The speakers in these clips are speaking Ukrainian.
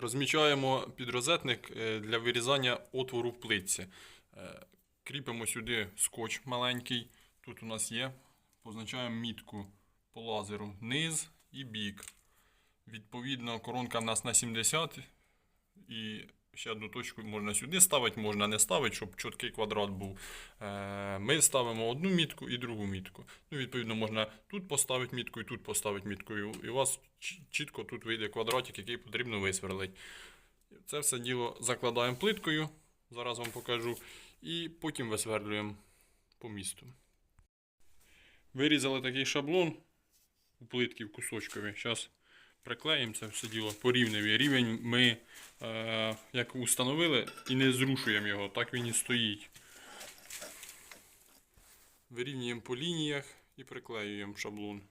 Розмічаємо підрозетник е, для вирізання отвору в плитці. Е, Кріпимо сюди скотч маленький. Тут у нас є. Позначаємо мітку по лазеру низ і бік. Відповідно, коронка в нас на 70. І ще одну точку можна сюди ставити, можна не ставити, щоб чіткий квадрат був. Е, Ми ставимо одну мітку і другу мітку. Ну, відповідно, можна тут поставити мітку і тут поставити мітку. І у- вас чітко тут вийде квадратик, який потрібно висверлити. Це все діло закладаємо плиткою, зараз вам покажу, і потім висверлюємо по місту. Вирізали такий шаблон у плитки в кусочкові. Зараз приклеїмо це все діло по. Рівень ми е, як установили і не зрушуємо його, так він і стоїть. Вирівнюємо по лініях і приклеюємо шаблон.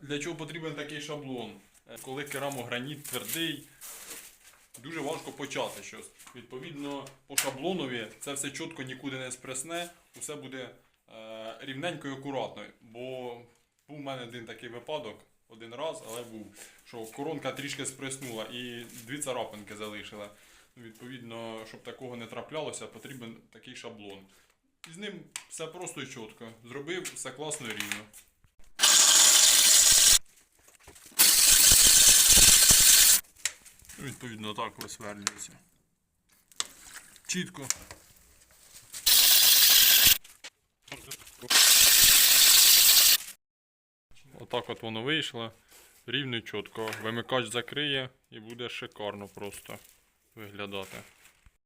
Для чого потрібен такий шаблон? Е, Коли керамограніт твердий, дуже важко почати щось. Відповідно, по шаблонові це все чітко нікуди не спресне, усе буде е, рівненько і акуратно. Бо був у мене один такий випадок, один раз, але був, що коронка трішки спреснула і дві царапинки залишила. Ну, Відповідно, щоб такого не траплялося, потрібен такий шаблон. І з ним все просто і чітко. Зробив все класно і рівно. Відповідно, так висверлюється. Чітко. Отак от воно вийшло. Рівно і чітко. Вимикач закриє і буде шикарно просто виглядати.